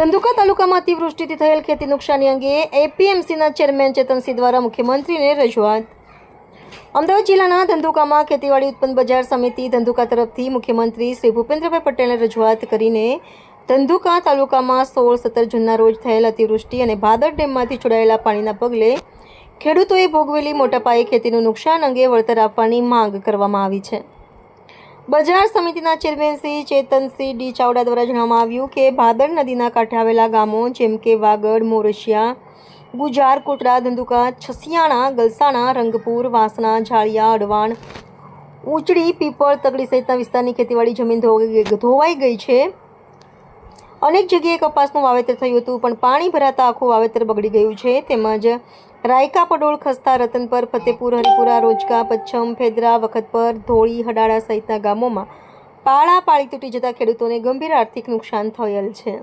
ધંધુકા તાલુકામાં અતિવૃષ્ટિથી થયેલ ખેતી નુકસાની અંગે એપીએમસીના ચેરમેન ચેતનસિંહ દ્વારા મુખ્યમંત્રીને રજૂઆત. અમદાવાદ જિલ્લાના ધંધુકામાં ખેતીવાડી ઉત્પન્ન બજાર સમિતિ ધંધુકા તરફથી મુખ્યમંત્રી શ્રી ભૂપેન્દ્રભાઈ પટેલને રજૂઆત કરીને ધંધુકા તાલુકામાં સોળ સત્તર જૂનના રોજ થયેલ અતિવૃષ્ટિ અને ભાદર ડેમમાંથી છોડાયેલા પાણીના પગલે ખેડૂતોએ ભોગવેલી મોટા પાયે ખેતીનું નુકસાન અંગે વળતર આપવાની માંગ કરવામાં આવી છે. બજાર સમિતિના ચેરમેન શ્રી ચેતનસિંહ ડી ચાવડા દ્વારા જણાવવામાં આવ્યું કે ભાદર નદીના કાંઠે આવેલા ગામો જેમ કે વાગડ, મોરસિયા, ગુજાર, કોટડા, ધંધુકા, છસિયાણા, ગલસાણા, રંગપુર વાસણા ઝાળિયા, અડવાણ, ઉચડી, પીપળ, તગડી સહિતના વિસ્તારની ખેતીવાડી જમીન ધોવાઈ ગઈ છે. અનેક જગ્યાએ કપાસનું વાવેતર થયું હતું, પણ પાણી ભરાતા આખું વાવેતર બગડી ગયું છે. તેમજ રાયકા પડોળ ખસ્તા રતનપર ફતેપુર, હરિપુરા રોજકા પચ્છમ, ફેદરા વખતપર ધોળી, હડાળા સહિતના ગામોમાં પાળા પાળી તૂટી જતા ખેડૂતોને ગંભીર આર્થિક નુકસાન થયેલ છે.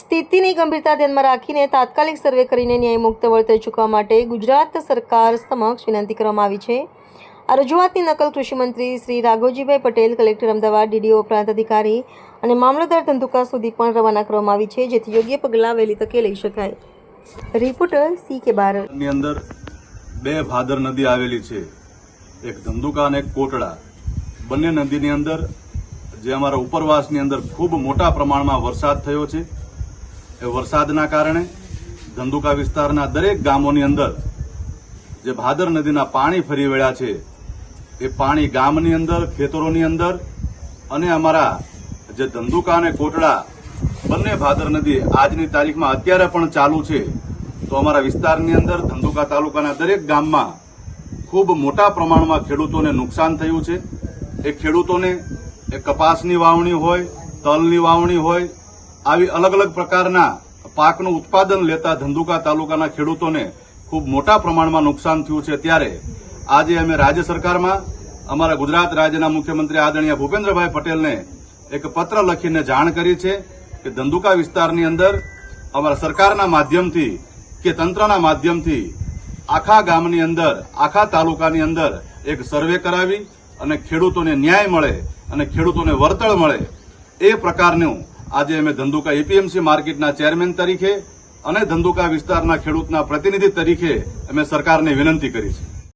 સ્થિતિની ગંભીરતા ધ્યાનમાં રાખીને તાત્કાલિક સર્વે કરીને ન્યાયમુક્ત વળતર ચૂકવવા માટે ગુજરાત સરકાર સમક્ષ વિનંતી કરવામાં આવી છે. આ રજૂઆતની નકલ કૃષિમંત્રી શ્રી રાઘોજીભાઈ પટેલ, કલેક્ટર અમદાવાદ, ડીડીઓ પ્રાંત અધિકારી અને મામલતદાર ધંધુકા સુધી પણ રવાના કરવામાં આવી છે, જેથી યોગ્ય પગલાં વહેલી તકે લઈ શકાય. રિપોર્ટર સી કે બારડની અંદર બે ભાદર નદી આવેલી છે. એક ધંધુકા અને એક કોટડા. બંને નદીની અંદર, જે અમારા ઉપરવાસની અંદર ખૂબ મોટા પ્રમાણમાં વરસાદ થયો છે. એ વરસાદના કારણે ધંધુકા વિસ્તારના દરેક ગામોની અંદર જે ભાદર નદીના પાણી ફરી વળ્યા છે, એ પાણી ગામની અંદર, ખેતરોની અંદર અને અમારા જે ધંધુકા અને કોટડા બંને ભાદર નદી આજની તારીખમાં અત્યારે પણ ચાલુ છે. તો અમારા વિસ્તારની અંદર ધંધુકા તાલુકાના દરેક ગામમાં ખૂબ મોટા પ્રમાણમાં ખેડૂતોને નુકસાન થયું છે. એ ખેડૂતોને એ કપાસની વાવણી હોય, તલની વાવણી હોય, આવી અલગ અલગ પ્રકારના પાકનું ઉત્પાદન લેતા ધંધુકા તાલુકાના ખેડૂતોને ખૂબ મોટા પ્રમાણમાં નુકસાન થયું છે. ત્યારે આજે અમે રાજ્ય સરકારમાં અમારા ગુજરાત રાજ્યના મુખ્યમંત્રી આદરણીય ભૂપેન્દ્રભાઈ પટેલને એક પત્ર લખીને જાણ કરી છે. કે ધંધુકા વિસ્તારની અંદર અમારા સરકારના માધ્યમથી કે તંત્રના માધ્યમથી આખા ગામની અંદર, આખા તાલુકાની અંદર એક સર્વે કરાવી અને ખેડૂતોને ન્યાય મળે અને ખેડૂતોને વળતર મળે એ પ્રકારનું આજે અમે ધંધુકા એપીએમસી માર્કેટના ચેરમેન તરીકે અને ધંધુકા વિસ્તારના ખેડૂતના પ્રતિનિધિ તરીકે અમે સરકારને વિનંતી કરી છે.